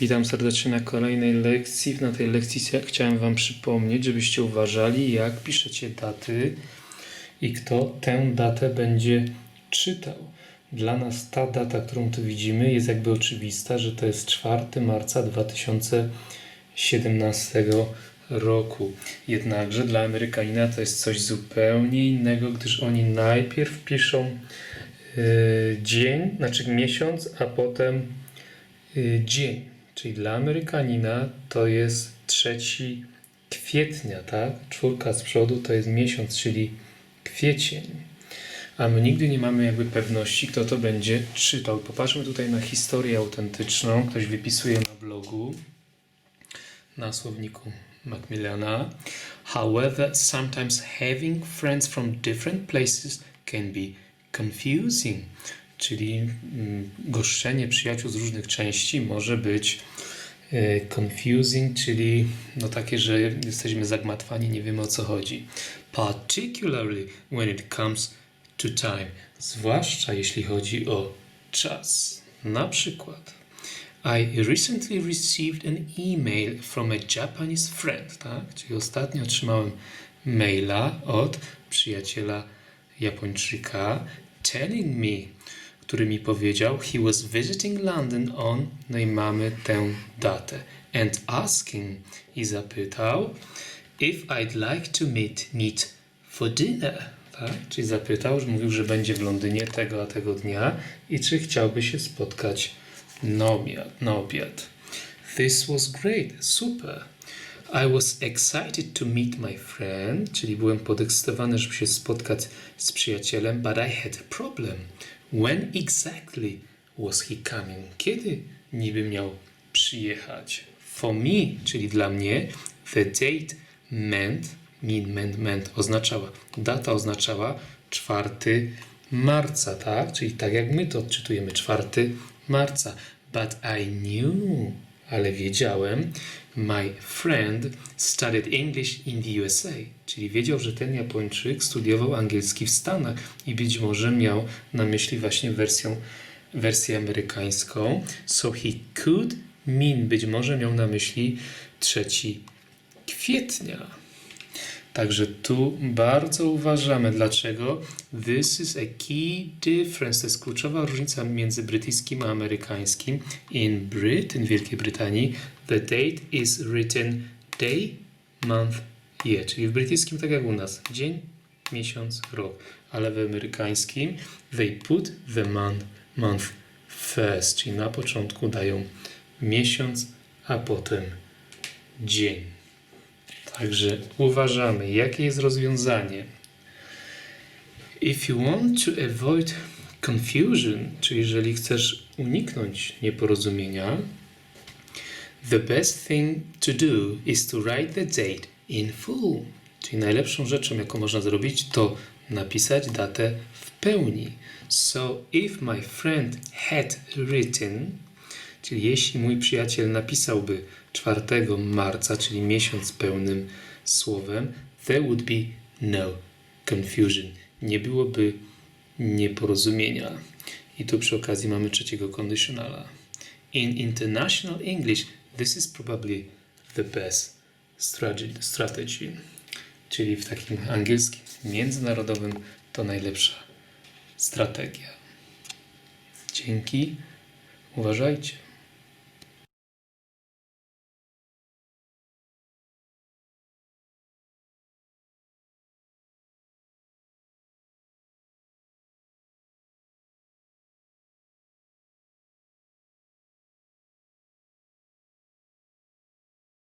Witam serdecznie na kolejnej lekcji. Na tej lekcji chciałem Wam przypomnieć, żebyście uważali, jak piszecie daty i kto tę datę będzie czytał. Dla nas ta data, którą tu widzimy, jest jakby oczywista, że to jest 4 marca 2017 roku. Jednakże dla Amerykanina to jest coś zupełnie innego, gdyż oni najpierw piszą y, dzień, znaczy miesiąc, a potem y, dzień. Czyli dla Amerykanina to jest 3 kwietnia, tak? Czwórka z przodu to jest miesiąc, czyli kwiecień. A my nigdy nie mamy jakby pewności, kto to będzie czytał. Popatrzmy tutaj na historię autentyczną. Ktoś wypisuje na blogu, na słowniku Macmillana. However, sometimes having friends from different places can be confusing. Czyli mm, goszczenie przyjaciół z różnych części może być e, confusing, czyli no takie, że jesteśmy zagmatwani, nie wiemy o co chodzi. Particularly when it comes to time. Zwłaszcza jeśli chodzi o czas. Na przykład I recently received an email from a Japanese friend, tak? Czyli ostatnio otrzymałem maila od przyjaciela Japończyka telling me, który mi powiedział he was visiting London on, no i mamy tę datę, and asking i zapytał if I'd like to meet, meet for dinner, tak? Czyli zapytał, że mówił, że będzie w Londynie tego a tego dnia i czy chciałby się spotkać na obiad. Na obiad. This was great, super. I was excited to meet my friend, czyli byłem podekscytowany, żeby się spotkać z przyjacielem, but I had a problem. When exactly was he coming? Kiedy niby miał przyjechać? For me, czyli dla mnie, the date meant, mean, meant, meant oznaczała, data oznaczała 4 marca, tak? Czyli tak jak my to odczytujemy, 4 marca. But I knew, ale wiedziałem, my friend studied English in the USA. Czyli wiedział, że ten Japończyk studiował angielski w Stanach i być może miał na myśli właśnie wersję, wersję amerykańską. So he could mean, być może miał na myśli 3 kwietnia. Także tu bardzo uważamy. Dlaczego? This is a key difference. To jest kluczowa różnica między brytyjskim a amerykańskim. In Britain, Wielkiej Brytanii, the date is written day, month, year. Czyli w brytyjskim tak jak u nas. Dzień, miesiąc, rok. Ale w amerykańskim they put the month, month first. Czyli na początku dają miesiąc, a potem dzień. Także uważamy, jakie jest rozwiązanie. If you want to avoid confusion, czyli jeżeli chcesz uniknąć nieporozumienia, the best thing to do is to write the date in full. Czyli najlepszą rzeczą, jaką można zrobić, to napisać datę w pełni. So if my friend had written, Czyli jeśli mój przyjaciel napisałby 4 marca, czyli miesiąc pełnym słowem, there would be no confusion. Nie byłoby nieporozumienia. I tu przy okazji mamy trzeciego conditionala. In international English, this is probably the best strate- strategy. Czyli w takim angielskim, międzynarodowym to najlepsza strategia. Dzięki. Uważajcie.